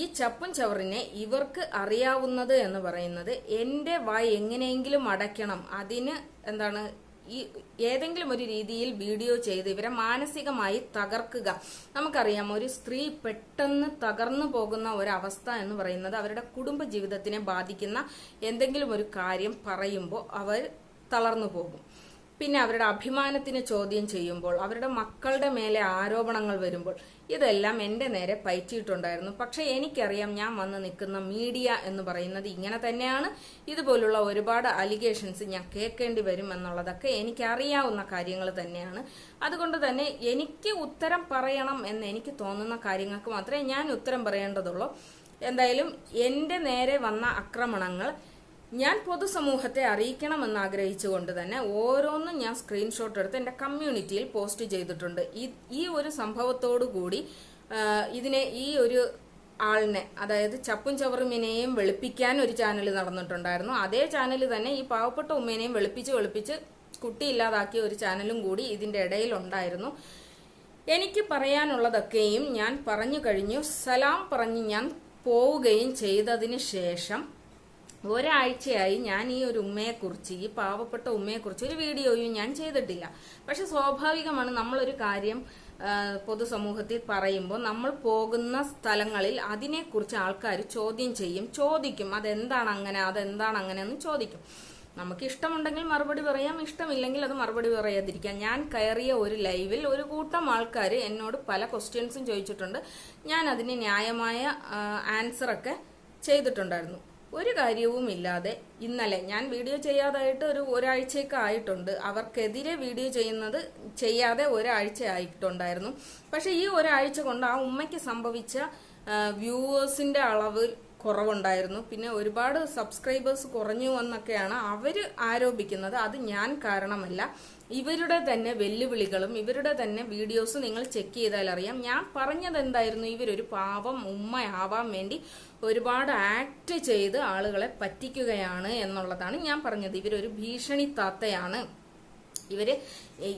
ഈ ചപ്പും ചവറിനെ ഇവർക്ക് അറിയാവുന്നത് എന്ന് പറയുന്നത് എന്റെ വായ് എങ്ങനെയെങ്കിലും അടയ്ക്കണം. അതിന് എന്താണ് ഈ ഏതെങ്കിലും ഒരു രീതിയിൽ വീഡിയോ ചെയ്ത് ഇവരെ മാനസികമായി തകർക്കുക. നമുക്കറിയാം ഒരു സ്ത്രീ പെട്ടെന്ന് തകർന്നു പോകുന്ന ഒരവസ്ഥ എന്ന് പറയുന്നത് അവരുടെ കുടുംബ ജീവിതത്തിനെ ബാധിക്കുന്ന എന്തെങ്കിലും ഒരു കാര്യം പറയുമ്പോൾ അവർ തളർന്നു പോകും. പിന്നെ അവരുടെ അഭിമാനത്തിന് ചോദ്യം ചെയ്യുമ്പോൾ അവരുടെ മക്കളുടെ മേലെ ആരോപണങ്ങൾ വരുമ്പോൾ ഇതെല്ലാം എന്റെ നേരെ പയറ്റിയിട്ടുണ്ടായിരുന്നു. പക്ഷെ എനിക്കറിയാം ഞാൻ വന്ന് നിൽക്കുന്ന മീഡിയ എന്ന് പറയുന്നത് ഇങ്ങനെ തന്നെയാണ്. ഇതുപോലുള്ള ഒരുപാട് അലിഗേഷൻസ് ഞാൻ കേൾക്കേണ്ടി വരും എന്നുള്ളതൊക്കെ എനിക്കറിയാവുന്ന കാര്യങ്ങൾ തന്നെയാണ്. അതുകൊണ്ട് തന്നെ എനിക്ക് ഉത്തരം പറയണം എന്ന് എനിക്ക് തോന്നുന്ന കാര്യങ്ങൾക്ക് മാത്രമേ ഞാൻ ഉത്തരം പറയേണ്ടതുള്ളൂ. എന്തായാലും എന്റെ നേരെ വന്ന ആക്രമണങ്ങൾ ഞാൻ പൊതുസമൂഹത്തെ അറിയിക്കണമെന്ന് ആഗ്രഹിച്ചുകൊണ്ട് തന്നെ ഓരോന്നും ഞാൻ സ്ക്രീൻഷോട്ട് എടുത്ത് എന്റെ കമ്മ്യൂണിറ്റിയിൽ പോസ്റ്റ് ചെയ്തിട്ടുണ്ട്. ഈ ഒരു സംഭവത്തോടു കൂടി ഇതിനെ ഈ ഒരു ആളിനെ അതായത് ചപ്പും ചവറുമിനെയും വെളുപ്പിക്കാൻ ഒരു ചാനൽ നടന്നിട്ടുണ്ടായിരുന്നു. അതേ ചാനൽ തന്നെ ഈ പാവപ്പെട്ട ഉമ്മേനെയും വെളുപ്പിച്ച് വെളുപ്പിച്ച് കുട്ടി ഇല്ലാതാക്കിയ ഒരു ചാനലും കൂടി ഇതിന്റെ ഇടയിൽ ഉണ്ടായിരുന്നു എനിക്ക് പറയാനുള്ളതൊക്കെയും ഞാൻ പറഞ്ഞു കഴിഞ്ഞു. സലാം പറഞ്ഞ് ഞാൻ പോവുകയും ചെയ്തതിന് ശേഷം ഒരാഴ്ചയായി ഞാൻ ഈ ഒരു ഉമ്മയെക്കുറിച്ച് ഈ പാവപ്പെട്ട ഉമ്മയെക്കുറിച്ച് ഒരു വീഡിയോയും ഞാൻ ചെയ്തിട്ടില്ല. പക്ഷെ സ്വാഭാവികമാണ് നമ്മളൊരു കാര്യം പൊതുസമൂഹത്തിൽ പറയുമ്പോൾ നമ്മൾ പോകുന്ന സ്ഥലങ്ങളിൽ അതിനെക്കുറിച്ച് ആൾക്കാർ ചോദ്യം ചെയ്യും. ചോദിക്കും അതെന്താണ് അങ്ങനെ? അതെന്താണ് അങ്ങനെ എന്ന് ചോദിക്കും. നമുക്ക് ഇഷ്ടമുണ്ടെങ്കിൽ മറുപടി പറയാം ഇഷ്ടമില്ലെങ്കിൽ അത് മറുപടി പറയാതിരിക്കാം. ഞാൻ കയറിയ ഒരു ലൈവിൽ ഒരു കൂട്ടം ആൾക്കാർ എന്നോട് പല ക്വസ്റ്റ്യൻസും ചോദിച്ചിട്ടുണ്ട്. ഞാൻ അതിന് ന്യായമായ ആൻസറൊക്കെ ചെയ്തിട്ടുണ്ടായിരുന്നു. ഒരു കാര്യവുമില്ലാതെ ഇന്നലെ ഞാൻ വീഡിയോ ചെയ്യാതായിട്ട് ഒരു ഒരാഴ്ചയൊക്കെ ആയിട്ടുണ്ട്. അവർക്കെതിരെ വീഡിയോ ചെയ്യുന്നത് ചെയ്യാതെ ഒരാഴ്ച ആയിട്ടുണ്ടായിരുന്നു. പക്ഷെ ഈ ഒരാഴ്ച കൊണ്ട് ആ ഉമ്മയ്ക്ക് സംഭവിച്ച വ്യൂവേഴ്സിന്റെ അളവ് കുറവുണ്ടായിരുന്നു. പിന്നെ ഒരുപാട് സബ്സ്ക്രൈബേഴ്സ് കുറഞ്ഞു എന്നൊക്കെയാണ് അവർ ആരോപിക്കുന്നത്. അത് ഞാൻ കാരണമല്ല. ഇവരുടെ തന്നെ വെല്ലുവിളികളും ഇവരുടെ തന്നെ വീഡിയോസ് നിങ്ങൾ ചെക്ക് ചെയ്താൽ അറിയാം ഞാൻ പറഞ്ഞത് എന്തായിരുന്നു ഇവരൊരു പാവം ഉമ്മയാവാൻ വേണ്ടി ഒരുപാട് ആക്ട് ചെയ്ത് ആളുകളെ പറ്റിക്കുകയാണ് എന്നുള്ളതാണ് ഞാൻ പറഞ്ഞത്. ഇവരൊരു ഭീഷണി താത്തയാണ്. ഇവർ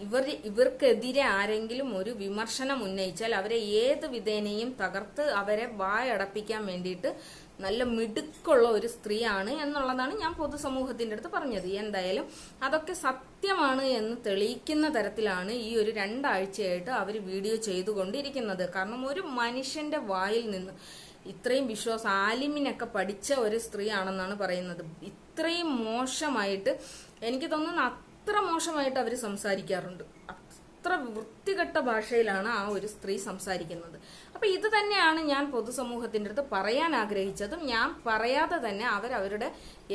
ഇവർ ഇവർക്കെതിരെ ആരെങ്കിലും ഒരു വിമർശനം ഉന്നയിച്ചാൽ അവരെ ഏത് വിധേനയും തകർത്ത് അവരെ വായടപ്പിക്കാൻ വേണ്ടിയിട്ട് നല്ല മിടുക്കുള്ള ഒരു സ്ത്രീയാണ് എന്നുള്ളതാണ് ഞാൻ പൊതുസമൂഹത്തിന്റെ അടുത്ത് പറഞ്ഞത്. എന്തായാലും അതൊക്കെ സത്യമാണ് എന്ന് തെളിയിക്കുന്ന തരത്തിലാണ് ഈ ഒരു രണ്ടാഴ്ചയായിട്ട് അവർ വീഡിയോ ചെയ്തുകൊണ്ടിരിക്കുന്നത്. കാരണം ഒരു മനുഷ്യന്റെ വായിൽ നിന്ന് ഇത്രയും വിശ്വാസ ആലിമിനൊക്കെ പഠിച്ച ഒരു സ്ത്രീയാണെന്നാണ് പറയുന്നത്. ഇത്രയും മോശമായിട്ട് എനിക്ക് തോന്നുന്നു അത്ര മോശമായിട്ട് അവർ സംസാരിക്കാറുണ്ട്. അത്ര വൃത്തികെട്ട ഭാഷയിലാണ് ആ ഒരു സ്ത്രീ സംസാരിക്കുന്നത്. അപ്പൊ ഇത് തന്നെയാണ് ഞാൻ പൊതുസമൂഹത്തിന്റെ അടുത്ത് പറയാൻ ആഗ്രഹിച്ചതും ഞാൻ പറയാതെ തന്നെ അവർ അവരുടെ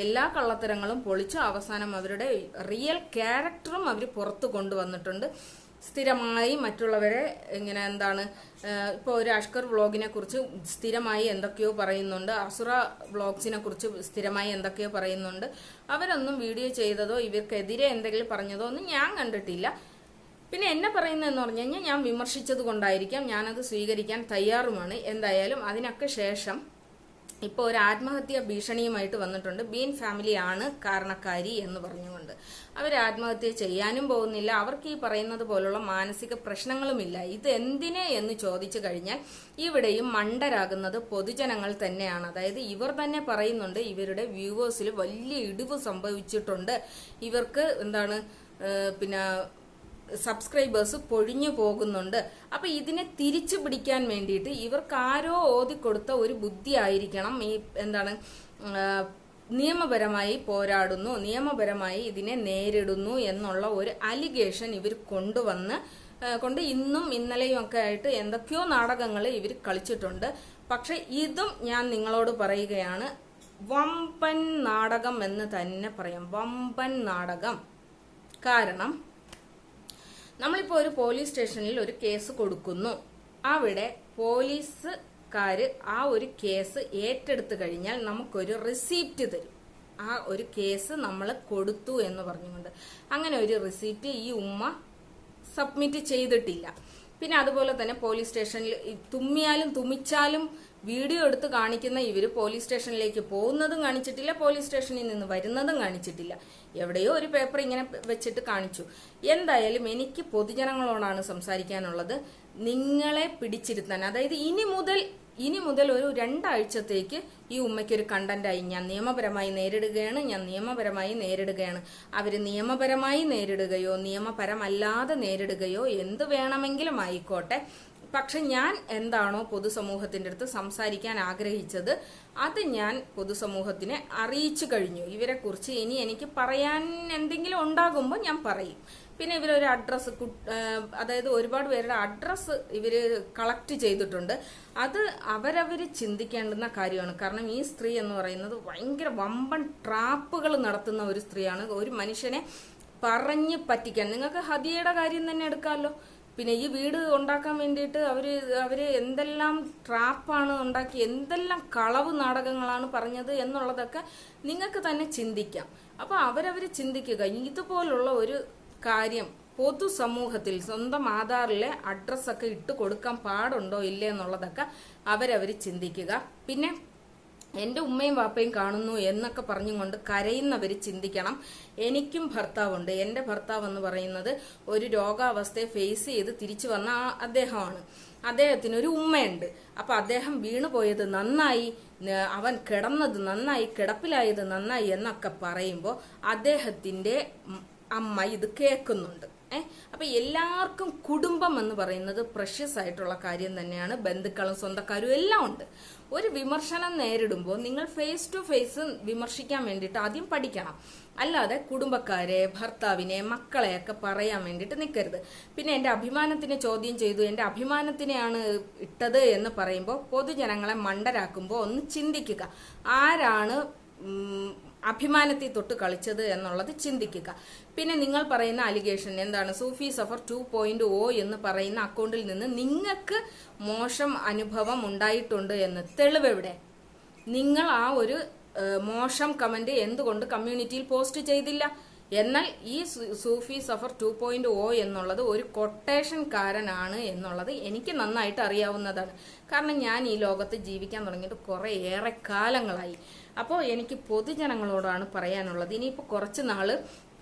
എല്ലാ കള്ളത്തരങ്ങളും പൊളിച്ചു അവസാനം അവരുടെ റിയൽ ക്യാരക്ടറും അവർ പുറത്തു കൊണ്ടുവന്നിട്ടുണ്ട്. സ്ഥിരമായി മറ്റുള്ളവരെ ഇങ്ങനെ എന്താണ് ഇപ്പോൾ ഒരു അഷ്കർ വ്ളോഗിനെ കുറിച്ച് സ്ഥിരമായി എന്തൊക്കെയോ പറയുന്നുണ്ട്. അസുറ വ്ളോഗ്സിനെ കുറിച്ച് സ്ഥിരമായി എന്തൊക്കെയോ പറയുന്നുണ്ട്. അവരൊന്നും വീഡിയോ ചെയ്തതോ ഇവർക്കെതിരെ എന്തെങ്കിലും പറഞ്ഞതോ ഒന്നും ഞാൻ കണ്ടിട്ടില്ല. പിന്നെ എന്നെ പറയുന്നതെന്ന് പറഞ്ഞു കഴിഞ്ഞാൽ ഞാൻ വിമർശിച്ചത് കൊണ്ടായിരിക്കാം. ഞാനത് സ്വീകരിക്കാൻ തയ്യാറുമാണ്. എന്തായാലും അതിനൊക്കെ ശേഷം ഇപ്പോൾ ഒരു ആത്മഹത്യ ഭീഷണിയുമായിട്ട് വന്നിട്ടുണ്ട്. ബീൻ ഫാമിലിയാണ് കാരണക്കാരി എന്ന് പറഞ്ഞുകൊണ്ട്. അവർ ആത്മഹത്യ ചെയ്യാനും പോകുന്നില്ല. അവർക്ക് ഈ പറയുന്നത് പോലുള്ള മാനസിക പ്രശ്നങ്ങളുമില്ല ഇത് എന്തിനെ എന്ന് ചോദിച്ചു കഴിഞ്ഞാൽ ഇവിടെയും മണ്ടരാകുന്നത് പൊതുജനങ്ങൾ തന്നെയാണ്. അതായത് ഇവർ തന്നെ പറയുന്നുണ്ട് ഇവരുടെ വ്യൂവേഴ്സിൽ വലിയ ഇടിവ് സംഭവിച്ചിട്ടുണ്ട്. ഇവർക്ക് എന്താണ് പിന്നെ സബ്സ്ക്രൈബേഴ്സ് പൊഴിഞ്ഞു പോകുന്നുണ്ട്. അപ്പൊ ഇതിനെ തിരിച്ചു പിടിക്കാൻ വേണ്ടിയിട്ട് ഇവർക്ക് ആരോ ഓതിക്കൊടുത്ത ഒരു ബുദ്ധി ആയിരിക്കണം ഈ എന്താണ് നിയമപരമായി പോരാടുന്നു നിയമപരമായി ഇതിനെ നേരിടുന്നു എന്നുള്ള ഒരു അലിഗേഷൻ ഇവർ കൊണ്ടുവന്ന് കൊണ്ട് ഇന്നും ഇന്നലെയും ഒക്കെ ആയിട്ട് എന്തൊക്കെയോ നാടകങ്ങൾ ഇവർ കളിച്ചിട്ടുണ്ട്. പക്ഷെ ഇതും ഞാൻ നിങ്ങളോട് പറയുകയാണ് വമ്പൻ നാടകം എന്ന് തന്നെ പറയാം. വമ്പൻ നാടകം. കാരണം നമ്മളിപ്പോൾ ഒരു പോലീസ് സ്റ്റേഷനിൽ ഒരു കേസ് കൊടുക്കുന്നു. അവിടെ പോലീസുകാർ ആ ഒരു കേസ് ഏറ്റെടുത്തു കഴിഞ്ഞാൽ നമുക്കൊരു റിസീപ്റ്റ് തരും. ആ ഒരു കേസ് നമ്മൾ കൊടുത്തു എന്ന് പറഞ്ഞുകൊണ്ട്. അങ്ങനെ ഒരു റിസീപ്റ്റ് ഈ ഉമ്മ സബ്മിറ്റ് ചെയ്തിട്ടില്ല. പിന്നെ അതുപോലെ തന്നെ പോലീസ് സ്റ്റേഷനിൽ തുമ്മിയാലും തുമ്മിച്ചാലും വീഡിയോ എടുത്ത് കാണിക്കുന്ന ഇവർ പോലീസ് സ്റ്റേഷനിലേക്ക് പോകുന്നതും കാണിച്ചിട്ടില്ല പോലീസ് സ്റ്റേഷനിൽ നിന്ന് വരുന്നതും കാണിച്ചിട്ടില്ല. എവിടെയോ ഒരു പേപ്പർ ഇങ്ങനെ വെച്ചിട്ട് കാണിച്ചു. എന്തായാലും എനിക്ക് പൊതുജനങ്ങളോടാണ് സംസാരിക്കാനുള്ളത്. നിങ്ങളെ പിടിച്ചിരുത്താൻ അതായത് ഇനി മുതൽ ഇനി മുതൽ ഒരു രണ്ടാഴ്ചത്തേക്ക് ഈ ഉമ്മയ്ക്ക് ഒരു കണ്ടന്റായി ഞാൻ നിയമപരമായി നേരിടുകയാണ് ഞാൻ നിയമപരമായി നേരിടുകയാണ്. അവർ നിയമപരമായി നേരിടുകയോ നിയമപരമല്ലാതെ നേരിടുകയോ എന്ത് വേണമെങ്കിലും ആയിക്കോട്ടെ. പക്ഷെ ഞാൻ എന്താണോ പൊതുസമൂഹത്തിന്റെ അടുത്ത് സംസാരിക്കാൻ ആഗ്രഹിച്ചത് അത് ഞാൻ പൊതുസമൂഹത്തിനെ അറിയിച്ചു കഴിഞ്ഞു. ഇവരെക്കുറിച്ച് ഇനി എനിക്ക് പറയാൻ എന്തെങ്കിലും ഉണ്ടാകുമ്പോൾ ഞാൻ പറയും. പിന്നെ ഇവരൊരു അഡ്രസ്സ് അതായത് ഒരുപാട് പേരുടെ അഡ്രസ്സ് ഇവർ കളക്ട് ചെയ്തിട്ടുണ്ട്. അത് അവരവർ ചിന്തിക്കേണ്ടുന്ന കാര്യമാണ്. കാരണം ഈ സ്ത്രീ എന്ന് പറയുന്നത് ഭയങ്കര വമ്പൻ ട്രാപ്പുകൾ നടത്തുന്ന ഒരു സ്ത്രീയാണ്. ഒരു മനുഷ്യനെ പറഞ്ഞ് പറ്റിക്കാൻ. നിങ്ങൾക്ക് ഹദിയയുടെ കാര്യം തന്നെ എടുക്കാമല്ലോ പിന്നെ ഈ വീട് ഉണ്ടാക്കാൻ വേണ്ടിയിട്ട് അവർ അവർ എന്തെല്ലാം ട്രാപ്പാണ് ഉണ്ടാക്കി എന്തെല്ലാം കളവ് നാടകങ്ങളാണ് പറഞ്ഞത് എന്നുള്ളതൊക്കെ നിങ്ങൾക്ക് തന്നെ ചിന്തിക്കാം. അപ്പൊ അവരവര് ചിന്തിക്കുക. ഇതുപോലുള്ള ഒരു കാര്യം പൊതുസമൂഹത്തിൽ സ്വന്തം ആധാറിലെ അഡ്രസ്സൊക്കെ ഇട്ട് കൊടുക്കാൻ പാടുണ്ടോ ഇല്ലേ എന്നുള്ളതൊക്കെ അവരവര് ചിന്തിക്കുക. പിന്നെ എന്റെ ഉമ്മയും വാപ്പയും കാണുന്നു എന്നൊക്കെ പറഞ്ഞുകൊണ്ട് കരയുന്നവർ ചിന്തിക്കണം. എനിക്കും ഭർത്താവുണ്ട്. എന്റെ ഭർത്താവ് എന്ന് പറയുന്നത് ഒരു രോഗാവസ്ഥയെ ഫേസ് ചെയ്ത് തിരിച്ചു വന്ന അദ്ദേഹമാണ്. അദ്ദേഹത്തിന് ഒരു ഉമ്മയുണ്ട്. അപ്പൊ അദ്ദേഹം വീണുപോയത് നന്നായി അവൻ കിടന്നത് നന്നായി കിടപ്പിലായത് നന്നായി എന്നൊക്കെ പറയുമ്പോൾ അദ്ദേഹത്തിന്റെ അമ്മ ഇത് കേൾക്കുന്നുണ്ട്. ഏഹ് അപ്പൊ എല്ലാവർക്കും കുടുംബം എന്ന് പറയുന്നത് പ്രഷ്യസ് ആയിട്ടുള്ള കാര്യം തന്നെയാണ്. ബന്ധുക്കളും സ്വന്തക്കാരും എല്ലാം ഉണ്ട്. ഒരു വിമർശനം നേരിടുമ്പോൾ നിങ്ങൾ ഫേസ് ടു ഫേസ് വിമർശിക്കാൻ വേണ്ടിയിട്ട് ആദ്യം പഠിക്കണം. അല്ലാതെ കുടുംബക്കാരെ ഭർത്താവിനെ മക്കളെയൊക്കെ പറയാൻ വേണ്ടിയിട്ട് നിൽക്കരുത്. പിന്നെ എന്റെ അഭിമാനത്തിനെ ചോദ്യം ചെയ്തു എന്റെ അഭിമാനത്തിനെയാണ് ഇട്ടത് എന്ന് പറയുമ്പോൾ പൊതുജനങ്ങളെ മണ്ടരാക്കുമ്പോൾ ഒന്ന് ചിന്തിക്കുക. ആരാണ് അഭിമാനത്തിൽ തൊട്ട് കളിച്ചത് എന്നുള്ളത് ചിന്തിക്കുക. പിന്നെ നിങ്ങൾ പറയുന്ന അലിഗേഷൻ എന്താണ്? Sufi Safar two point O എന്ന് പറയുന്ന അക്കൗണ്ടിൽ നിന്ന് നിങ്ങൾക്ക് മോശം അനുഭവം ഉണ്ടായിട്ടുണ്ട് എന്ന്. തെളിവ് എവിടെ? നിങ്ങൾ ആ ഒരു മോശം കമന്റ് എന്തുകൊണ്ട് കമ്മ്യൂണിറ്റിയിൽ പോസ്റ്റ് ചെയ്തില്ല? എന്നാൽ ഈ Sufi Safar two point O എന്നുള്ളത് ഒരു കൊട്ടേഷൻകാരനാണ് എന്നുള്ളത് എനിക്ക് നന്നായിട്ട് അറിയാവുന്നതാണ്. കാരണം ഞാൻ ഈ ലോകത്ത് ജീവിക്കാൻ തുടങ്ങിയിട്ട് കുറെ ഏറെ കാലങ്ങളായി. അപ്പോൾ എനിക്ക് പൊതുജനങ്ങളോടാണ് പറയാനുള്ളത്. ഇനിയിപ്പോൾ കുറച്ച് നാൾ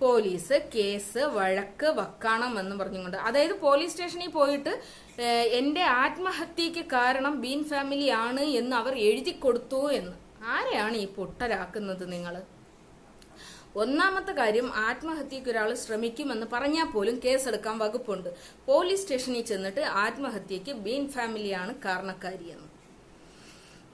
പോലീസ് കേസ് വഴക്ക് വക്കാണം എന്ന് പറഞ്ഞുകൊണ്ട്. അതായത് പോലീസ് സ്റ്റേഷനിൽ പോയിട്ട് എന്റെ ആത്മഹത്യക്ക് കാരണം ബീൻ ഫാമിലി ആണ് എന്ന് അവർ എഴുതി കൊടുത്തു എന്ന്. ആരെയാണ് ഈ പൊട്ടരാക്കുന്നത് നിങ്ങൾ ഒന്നാമത്തെ കാര്യം ആത്മഹത്യക്ക് ഒരാൾ ശ്രമിക്കുമെന്ന് പറഞ്ഞാൽ പോലും കേസെടുക്കാൻ വകുപ്പുണ്ട്. പോലീസ് സ്റ്റേഷനിൽ ചെന്നിട്ട് ആത്മഹത്യക്ക് ബീൻ ഫാമിലിയാണ് കാരണക്കാരിയെന്ന്.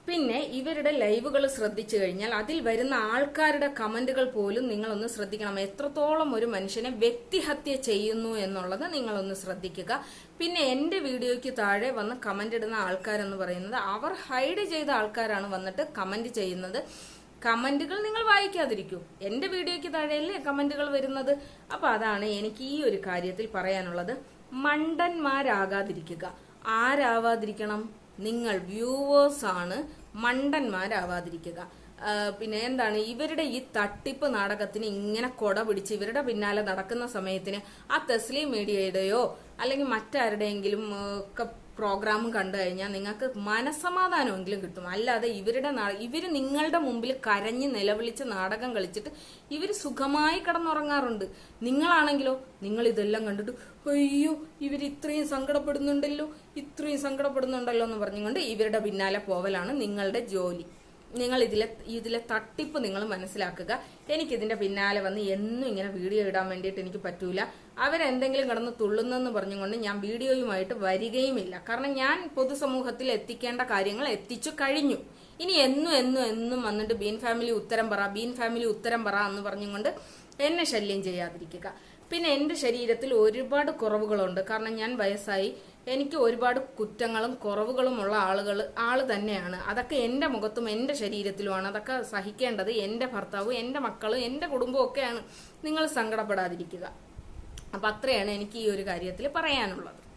പിന്നെ ഇവരുടെ ലൈവുകൾ ശ്രദ്ധിച്ചു കഴിഞ്ഞാൽ അതിൽ വരുന്ന ആൾക്കാരുടെ കമന്റുകൾ പോലും നിങ്ങളൊന്ന് ശ്രദ്ധിക്കണം. എത്രത്തോളം ഒരു മനുഷ്യനെ വ്യക്തിഹത്യ ചെയ്യുന്നു എന്നുള്ളത് നിങ്ങളൊന്ന് ശ്രദ്ധിക്കുക. പിന്നെ എന്റെ വീഡിയോയ്ക്ക് താഴെ വന്ന് കമന്റ് ഇടുന്ന ആൾക്കാരെന്ന് പറയുന്നത് അവർ ഹൈഡ് ചെയ്ത ആൾക്കാരാണ് വന്നിട്ട് കമന്റ് ചെയ്യുന്നത്. കമന്റുകൾ നിങ്ങൾ വായിക്കാതിരിക്കൂ. എന്റെ വീഡിയോയ്ക്ക് താഴെയല്ലേ കമന്റുകൾ വരുന്നത്? അപ്പൊ അതാണ് എനിക്ക് ഈ ഒരു കാര്യത്തിൽ പറയാനുള്ളത്. മണ്ടന്മാരാകാതിരിക്കുക. ആരാവാതിരിക്കണം? നിങ്ങൾ വ്യൂവേഴ്സ് ആണ്. മണ്ടന്മാരാവാതിരിക്കുക. പിന്നെ എന്താണ്? ഇവരുടെ ഈ തട്ടിപ്പ് നാടകത്തിന് ഇങ്ങനെ കൊട പിടിച്ച് ഇവരുടെ പിന്നാലെ നടക്കുന്ന സമയത്തിന് ആ തെസ്ലി മീഡിയയുടെയോ അല്ലെങ്കിൽ മറ്റാരുടെയെങ്കിലും ഒക്കെ പ്രോഗ്രാം കണ്ടു കഴിഞ്ഞാൽ നിങ്ങൾക്ക് മനസമാധാനമെങ്കിലും കിട്ടും. അല്ലാതെ ഇവരുടെ ഇവർ നിങ്ങളുടെ മുമ്പിൽ കരഞ്ഞ് നിലവിളിച്ച് നാടകം കളിച്ചിട്ട് ഇവർ സുഖമായി കിടന്നുറങ്ങാറുണ്ട്. നിങ്ങളാണെങ്കിലോ നിങ്ങൾ ഇതെല്ലാം കണ്ടിട്ട് അയ്യോ ഇവർ ഇത്രയും സങ്കടപ്പെടുന്നുണ്ടല്ലോ ഇത്രയും സങ്കടപ്പെടുന്നുണ്ടല്ലോ എന്ന് പറഞ്ഞുകൊണ്ട് ഇവരുടെ പിന്നാലെ പോവലാണ് നിങ്ങളുടെ ജോലി. നിങ്ങൾ ഇതിലെ ഇതിലെ തട്ടിപ്പ് നിങ്ങൾ മനസ്സിലാക്കുക. എനിക്കിതിന്റെ പിന്നാലെ വന്ന് എന്നും ഇങ്ങനെ വീഡിയോ ഇടാൻ വേണ്ടിയിട്ട് എനിക്ക് പറ്റൂല. അവരെന്തെങ്കിലും കിടന്ന് തുള്ളുന്നെന്ന് പറഞ്ഞുകൊണ്ട് ഞാൻ വീഡിയോയുമായിട്ട് വരികയുമില്ല. കാരണം ഞാൻ പൊതുസമൂഹത്തിൽ എത്തിക്കേണ്ട കാര്യങ്ങൾ എത്തിച്ചു കഴിഞ്ഞു. ഇനി എന്നും എന്നും എന്നും വന്നിട്ട് ബീൻ ഫാമിലി ഉത്തരം പറ ബീൻ ഫാമിലി ഉത്തരം പറ എന്ന് പറഞ്ഞുകൊണ്ട് എന്നെ ശല്യം ചെയ്യാതിരിക്കുക. പിന്നെ എന്റെ ശരീരത്തിൽ ഒരുപാട് കുറവുകളുണ്ട്. കാരണം ഞാൻ വയസ്സായി. എനിക്ക് ഒരുപാട് കുറ്റങ്ങളും കുറവുകളുമുള്ള ആളുകൾ ആൾ തന്നെയാണ്. അതൊക്കെ എന്റെ മുഖത്തും എന്റെ ശരീരത്തിലുമാണ്. അതൊക്കെ സഹിക്കേണ്ടത് എന്റെ ഭർത്താവും എന്റെ മക്കളും എന്റെ കുടുംബവും ഒക്കെയാണ്. നിങ്ങൾ സങ്കടപ്പെടാതിരിക്കുക. അപ്പം അത്രയാണ് എനിക്ക് ഈ ഒരു കാര്യത്തിൽ പറയാനുള്ളത്.